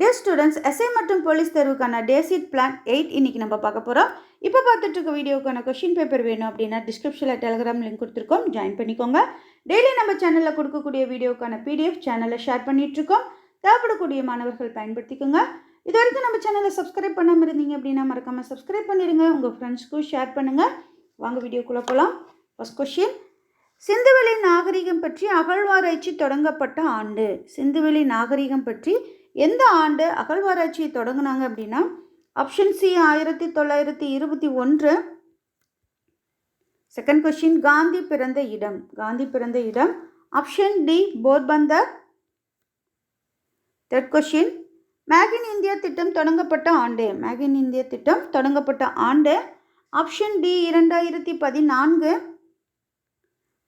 டே students SI மற்றும் police தேர்வுக்கான டேசிட் பிளான் எயிட் இன்னைக்கு நம்ம பார்க்க போகிறோம் இப்போ பார்த்துட்டு இருக்க வீடியோக்கான கொஷின் பேப்பர் வேணும் அப்படின்னா டிஸ்கிரிப்ஷனில் டெலிகிராம் லிங்க் கொடுத்துருக்கோம். ஜாயின் பண்ணிக்கோங்க. டெய்லி நம்ம சேனலில் கொடுக்கக்கூடிய வீடியோக்கான பிடிஎஃப் சேனலில் ஷேர் பண்ணிகிட்ருக்கோம் தேவைப்படக்கூடிய மாணவர்கள் பயன்படுத்திக்கோங்க. இது வரைக்கும் நம்ம சேனலை சப்ஸ்கிரைப் பண்ணாமல் இருந்தீங்க அப்படின்னா மறக்காமல் சப்ஸ்கிரைப் பண்ணிடுங்க. உங்கள் ஃப்ரெண்ட்ஸ்க்கும் ஷேர் பண்ணுங்கள் வாங்க வீடியோக்குள்ளே போகலாம் ஃபஸ்ட் கொஷின் சிந்துவெளி நாகரிகம் பற்றி அகழ்வாராய்ச்சி தொடங்கப்பட்ட ஆண்டு. சிந்துவெளி நாகரிகம் பற்றி எந்த ஆண்டு அகழ்வாராய்ச்சியை தொடங்கினாங்க அப்படின்னா ஆப்ஷன் சி ஆயிரத்தி தொள்ளாயிரத்தி இருபத்தி ஒன்று. செகண்ட் கொஷின் காந்தி பிறந்த இடம். காந்தி பிறந்த இடம். Option D Porbandar. Third question make in India திட்டம் தொடங்கப்பட்ட ஆண்டு. மேகின் இந்தியா திட்டம் தொடங்கப்பட்ட ஆண்டு. ஆப்ஷன் டி இரண்டாயிரத்தி பதினான்கு.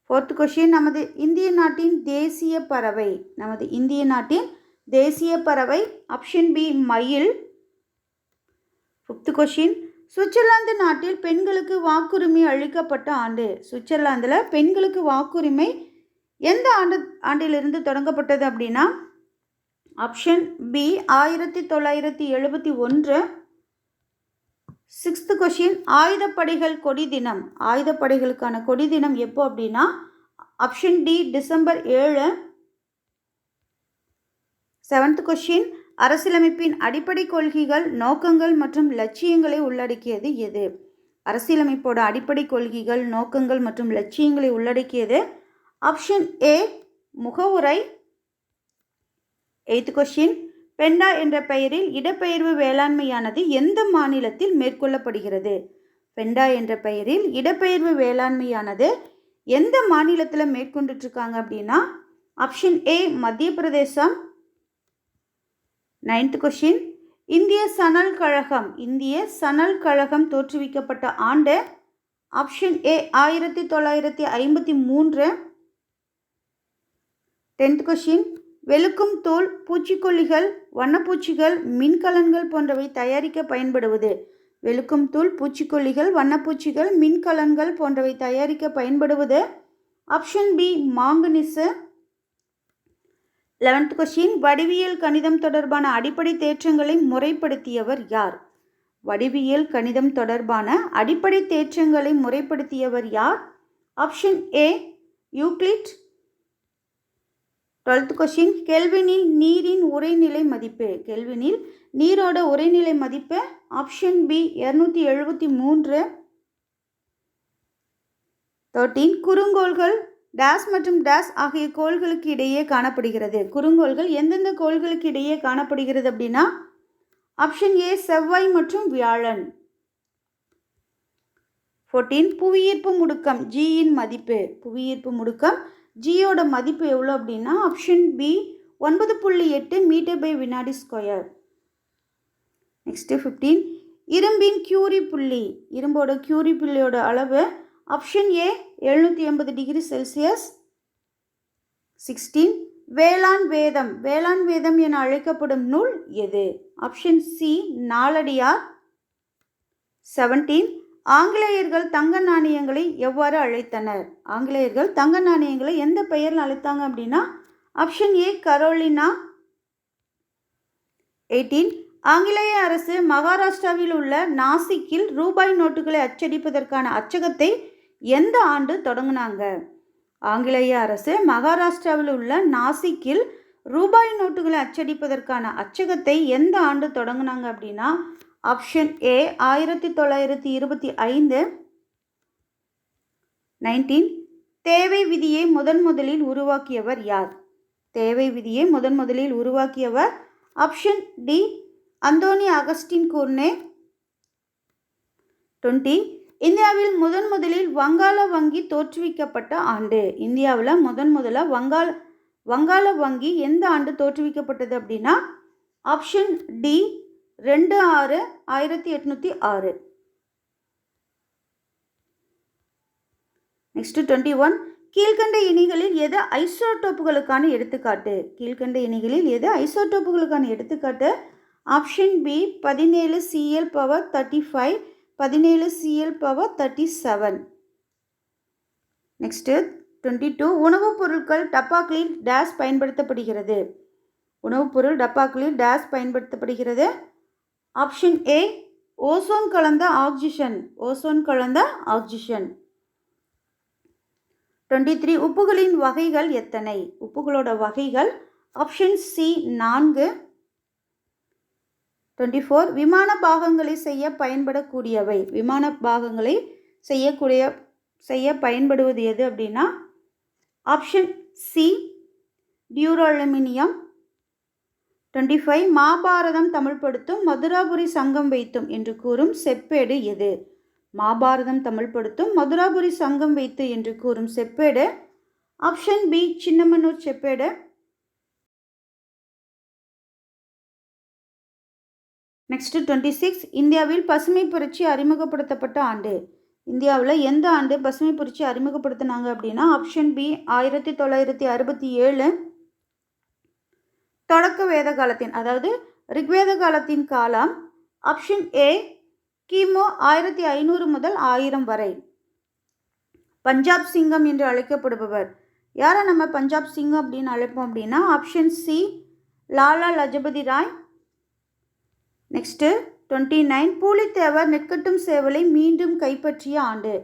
ஃபோர்த் கொஷின் நமது இந்திய நாட்டின் தேசிய பறவை. நமது இந்திய நாட்டின் தேசிய பறவை ஆப்ஷன் பி மயில். ஃபிஃப்த் கொஷின் சுவிட்சர்லாந்து நாட்டில் பெண்களுக்கு வாக்குரிமை அளிக்கப்பட்ட ஆண்டு. சுவிட்சர்லாந்தில் பெண்களுக்கு வாக்குரிமை எந்த ஆண்டு ஆண்டிலிருந்து தொடங்கப்பட்டது அப்படின்னா ஆப்ஷன் பி ஆயிரத்தி தொள்ளாயிரத்தி எழுபத்தி ஒன்று. சிக்ஸ்த்து கொஷின் ஆயுதப்படைகள் கொடி தினம். ஆயுதப்படைகளுக்கான கொடி தினம் எப்போ அப்படின்னா ஆப்ஷன் டி டிசம்பர் ஏழு. செவன்த் கொஷின் அரசியலமைப்பின் அடிப்படை கொள்கைகள் நோக்கங்கள் மற்றும் லட்சியங்களை உள்ளடக்கியது எது? அரசியலமைப்போட அடிப்படை கொள்கைகள் நோக்கங்கள் மற்றும் லட்சியங்களை உள்ளடக்கியது. ஆப்ஷன் ஏ முகவுரை. எய்த் கொஷின் பெண்டா என்ற பெயரில் இடப்பெயர்வு வேளாண்மையானது எந்த மாநிலத்தில் மேற்கொள்ளப்படுகிறது? பெண்டா என்ற பெயரில் இடப்பெயர்வு வேளாண்மையானது எந்த மாநிலத்தில் மேற்கொண்டுட்ருக்காங்க அப்படின்னா ஆப்ஷன் ஏ மத்திய பிரதேசம் நைன்த் கொஷின் இந்திய சணல் கழகம் இந்திய சணல் கழகம் தோற்றுவிக்கப்பட்ட ஆண்டு ஆப்ஷன் ஏ ஆயிரத்தி தொள்ளாயிரத்தி ஐம்பத்தி மூன்று. டென்த் கொஷின் வெளுக்கும் தோல் பூச்சிக்கொல்லிகள் வண்ணப்பூச்சிகள் மின்கலன்கள் போன்றவை தயாரிக்க பயன்படுவது. வெளுக்கும் தூள் பூச்சிக்கொல்லிகள் வண்ணப்பூச்சிகள் மின்கலன்கள் போன்றவை தயாரிக்க பயன்படுவது. ஆப்ஷன் பி மாங்கனிசு. லெவன்த் கொஷின் வடிவியல் கணிதம் தொடர்பான அடிப்படை தேற்றங்களை முறைப்படுத்தியவர் யார்? வடிவியல் கணிதம் தொடர்பான அடிப்படை தேற்றங்களை முறைப்படுத்தியவர் யார்? Option A Euclid twelfth question கெல்வினில் நீரின் உரைநிலை மதிப்பு. கெல்வினில் நீரோட உரைநிலை மதிப்பு. ஆப்ஷன் பி இரநூத்தி எழுபத்தி மூன்று. தேர்ட்டீன் குறுங்கோள்கள் டேஸ் மற்றும் டேஸ் ஆகிய கோள்களுக்கு இடையே காணப்படுகிறது. குறுங்கோள்கள் எந்தெந்த கோள்களுக்கு இடையே காணப்படுகிறது அப்படின்னா ஆப்ஷன் ஏ செவ்வாய் மற்றும் வியாழன். ஃபோர்டீன் புவியீர்ப்பு முடுக்கம் ஜியின் மதிப்பு. புவியீர்ப்பு முடுக்கம் ஜியோட மதிப்பு எவ்வளோ அப்படின்னா ஆப்ஷன் பி ஒன்பது புள்ளி எட்டு மீட்டர் பை வினாடி ஸ்கொயர் நெக்ஸ்ட்டு ஃபிஃப்டீன் இரும்பின் கியூரி புள்ளி. இரும்போட கியூரி புள்ளியோட அளவு ஆப்ஷன் ஏ எழுநூற்றி எண்பது டிகிரி செல்சியஸ். சிக்ஸ்டீன் வேளாண் வேதம். வேளாண் வேதம் என அழைக்கப்படும் நூல் எது? ஆப்ஷன் சி நாலடியார் செவன்டீன் ஆங்கிலேயர்கள் தங்க நாணயங்களை எவ்வாறு அழைத்தனர்? ஆங்கிலேயர்கள் தங்க நாணயங்களை எந்த பெயரில் அழைத்தாங்க அப்படின்னா ஆப்ஷன் ஏ கரோலினா. எயிட்டீன் ஆங்கிலேய அரசு மகாராஷ்டிராவில் உள்ள நாசிக்கில் ரூபாய் நோட்டுகளை அச்சடிப்பதற்கான அச்சகத்தை எந்த ஆண்டு தொடங்கினாங்க? ஆங்கிலேய அரசு மகாராஷ்டிராவில் உள்ள நாசிக்கில் ரூபாய் நோட்டுகளை அச்சடிப்பதற்கான அச்சகத்தை எந்த ஆண்டு தொடங்கினாங்க அப்படின்னா ஆப்ஷன் ஏ ஆயிரத்தி தொள்ளாயிரத்தி இருபத்தி ஐந்து நைன்டீன். தேவை விதியை முதன் முதலில் உருவாக்கியவர் யார்? தேவை விதியை முதன் முதலில் உருவாக்கியவர் option D Antoine Augustin Cournot. Twenty. இந்தியாவில் முதன் முதலில் வங்காள வங்கி தோற்றுவிக்கப்பட்ட ஆண்டு. இந்தியாவில் முதன் முதலாக வங்காள வங்காள வங்கி எந்த ஆண்டு தோற்றுவிக்கப்பட்டது அப்படின்னா ஆப்ஷன் டி ரெண்டு ஆறு ஆயிரத்தி எட்நூற்றி ஆறு. நெக்ஸ்ட் டுவெண்ட்டி ஒன் கீழ்கண்ட இணைகளில் எது ஐசோடோப்புகளுக்கான எடுத்துக்காட்டு? கீழ்கண்ட இணைகளில் எது ஐசோடோப்புகளுக்கான எடுத்துக்காட்டு? ஆப்ஷன் பி பதினேழு சிஎல் பவர் தேர்ட்டி ஃபைவ் பதினேழு CL power thirty seven next twenty two உணவுப் பொருட்கள் டப்பாக்களில் டேஸ் பயன்படுத்தப்படுகிறது. உணவுப் பொருள் டப்பாக்களில் டேஸ் பயன்படுத்தப்படுகிறது. ஆப்ஷன் ஏ ஓசோன் கலந்த ஆக்சிஜன் ஓசோன் கலந்த ஆக்சிஜன் டுவெண்ட்டி த்ரீ உப்புகளின் வகைகள் எத்தனை? உப்புகளோட வகைகள். ஆப்ஷன் சி நான்கு. டுவெண்ட்டி ஃபோர் விமான பாகங்களை செய்ய பயன்படக்கூடியவை. விமான பாகங்களை செய்யக்கூடிய செய்ய பயன்படுவது எது அப்படின்னா option C duraluminium twenty five Mahabharatam தமிழ்படுத்தும் Madurapuri Sangam வைத்தும் என்று கூறும் செப்பேடு எது? மாபாரதம் தமிழ்படுத்தும் மதுராபுரி சங்கம் வைத்து என்று கூறும் செப்பேடு. ஆப்ஷன் பி சின்னமனூர் செப்பேடு. நெக்ஸ்ட்டு டுவெண்ட்டி சிக்ஸ் இந்தியாவில் பசுமை புரட்சி அறிமுகப்படுத்தப்பட்ட ஆண்டு. இந்தியாவில் எந்த ஆண்டு பசுமை புரட்சி அறிமுகப்படுத்தினாங்க அப்படின்னா ஆப்ஷன் பி ஆயிரத்தி தொள்ளாயிரத்தி அறுபத்தி ஏழு தொடக்க வேத காலத்தின் அதாவது ரிக்வேத காலத்தின் காலம் ஆப்ஷன் ஏ கிமு ஆயிரத்தி ஐநூறு முதல் ஆயிரம் வரை. பஞ்சாப் சிங்கம் என்று அழைக்கப்படுபவர். யாரை நம்ம பஞ்சாப் சிங்கம் அப்படின்னு அழைப்போம் அப்படின்னா option C Lala Lajpat Rai next twenty nine. Pulithevar நெற்கட்டும் சேவலை மீண்டும் கைப்பற்றிய ஆண்டு.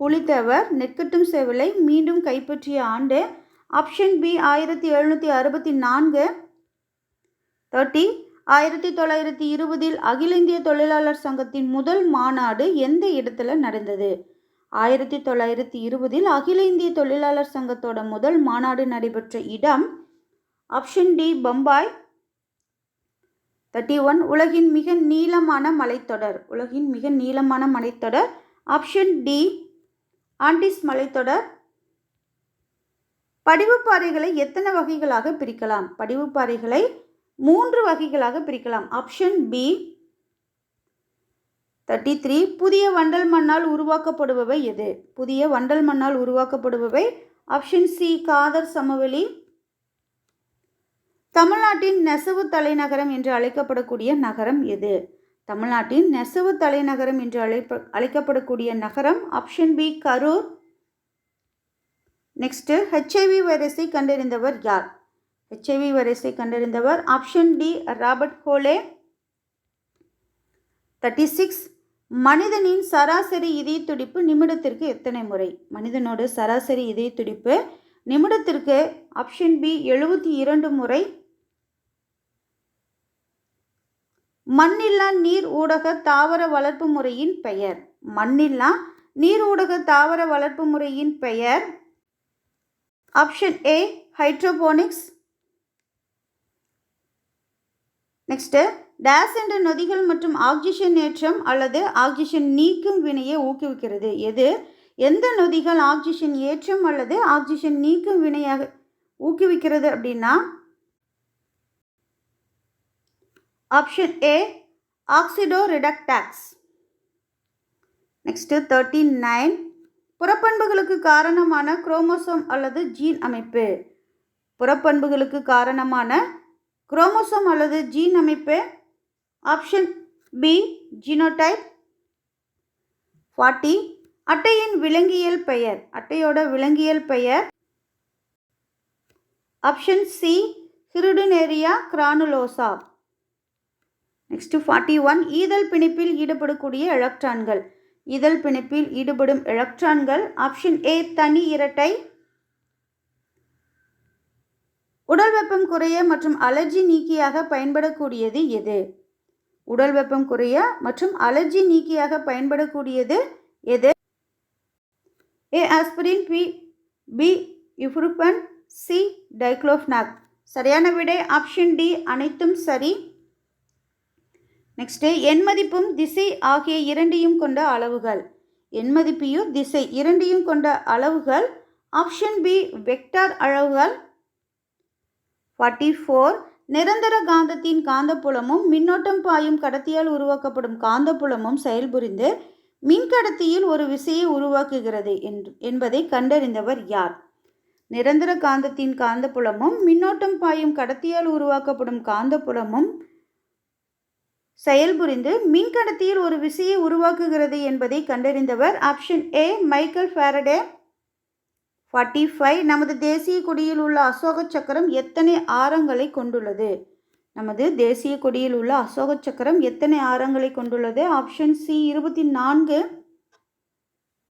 புலித்தேவர் நெற்கட்டும் சேவலை மீண்டும் கைப்பற்றிய ஆண்டு. ஆப்ஷன் பி ஆயிரத்தி எழுநூற்றி அறுபத்தி நான்கு. தேர்ட்டி ஆயிரத்தி தொள்ளாயிரத்தி இருபதில் அகில இந்திய தொழிலாளர் சங்கத்தின் முதல் மாநாடு எந்த இடத்துல நடந்தது? ஆயிரத்தி தொள்ளாயிரத்தி இருபதில் அகில இந்திய தொழிலாளர் சங்கத்தோட முதல் மாநாடு நடைபெற்ற இடம் option D Bombay. Thirty one உலகின் மிக நீளமான மலைத்தொடர். உலகின் மிக நீளமான மலைத்தொடர். ஆப்ஷன் டி ஆண்டிஸ் மலைத்தொடர். படிவுப்பாறைகளை எத்தனை வகைகளாக பிரிக்கலாம்? படிவுப்பாறைகளை மூன்று வகைகளாக பிரிக்கலாம். ஆப்ஷன் பி தேர்ட்டி த்ரீ புதிய வண்டல் மண்ணால் உருவாக்கப்படுபவை எது? புதிய வண்டல் மண்ணால் உருவாக்கப்படுபவை. ஆப்ஷன் சி காதர் சமவெளி. தமிழ்நாட்டின் நெசவு தலைநகரம் என்று அழைக்கப்படக்கூடிய நகரம் எது? தமிழ்நாட்டின் நெசவு தலைநகரம் என்று அழைப்ப அழைக்கப்படக்கூடிய நகரம் option B Karur. Next HIV வைரஸை கண்டறிந்தவர் யார்? ஹெச்ஐவி வைரஸை கண்டறிந்தவர் option D Robert Holley thirty six மனிதனின் சராசரி இதய துடிப்பு நிமிடத்திற்கு எத்தனை முறை? மனிதனோட சராசரி இதய துடிப்பு நிமிடத்திற்கு ஆப்ஷன் பி எழுபத்தி இரண்டு முறை. மண்ணில்லா நீர் ஊடக தாவர வளர்ப்பு முறையின் பெயர். மண்ணில்லா நீர் ஊடக தாவர வளர்ப்பு முறையின் பெயர். Option A hydroponics next dash என்ற நொதிகள் மற்றும் ஆக்சிஜன் ஏற்றம் அல்லது ஆக்சிஜன் நீக்கும் வினையை ஊக்குவிக்கிறது. எது? எந்த நொதிகள் ஆக்சிஜன் ஏற்றம் அல்லது ஆக்சிஜன் நீக்கும் வினையாக ஊக்குவிக்கிறது அப்படின்னா option A oxidoreductase next thirty nine புறப்பண்புகளுக்கு காரணமான குரோமோசோம் அல்லது ஜீன் அமைப்பு. புறப்பண்புகளுக்கு காரணமான குரோமோசோம் அல்லது ஜீன் அமைப்பு. ஆப்ஷன் பி ஜீனோடைப் ஃபார்ட்டி அட்டையின் விலங்கியல் பெயர். அட்டையோட விலங்கியல் பெயர். Option C Hirudinaria granulosa next forty one ஈதல் பிணைப்பில் ஈடுபடக்கூடிய எலக்ட்ரான்கள் ஈதல் பிணைப்பில் ஈடுபடும் எலக்ட்ரான்கள் ஆப்ஷன் ஏ தனி இரட்டை. உடல் வெப்பம் குறைய மற்றும் அலர்ஜி நீக்கியாக பயன்படக்கூடியது எது? உடல் வெப்பம் குறைய மற்றும் அலர்ஜி நீக்கியாக பயன்படக்கூடியது எது? A aspirin B B ibuprofen C diclofenac சரியான விடை ஆப்ஷன் டி அனைத்தும் சரி. நெக்ஸ்ட்டு எண்மதிப்பும் திசை ஆகிய இரண்டையும் கொண்ட அளவுகள். எண்மதிப்பையும் திசை இரண்டையும் கொண்ட அளவுகள். ஆப்ஷன் பி வெக்டார் அளவுகள். ஃபார்ட்டி ஃபோர் நிரந்தர காந்தத்தின் காந்தப்புலமும் மின்னோட்டம் பாயும் கடத்தியால் உருவாக்கப்படும் காந்தப்புலமும் செயல்புரிந்து மின்கடத்தியில் ஒரு விசையை உருவாக்குகிறது என்பதை கண்டறிந்தவர் யார்? நிரந்தர காந்தத்தின் காந்தப்புலமும் மின்னோட்டம் பாயும் கடத்தியால் உருவாக்கப்படும் காந்தப்புலமும் செயல்புரிந்து மின்கடத்தியில் ஒரு விசையை உருவாக்குகிறது என்பதை கண்டறிந்தவர் option A Michael Faraday. Forty five நமது தேசிய கொடியில் உள்ள அசோக சக்கரம் எத்தனை ஆரங்களை கொண்டுள்ளது? நமது தேசிய கொடியில் உள்ள அசோக சக்கரம் எத்தனை ஆரங்களை கொண்டுள்ளது? ஆப்ஷன் சி இருபத்தி நான்கு.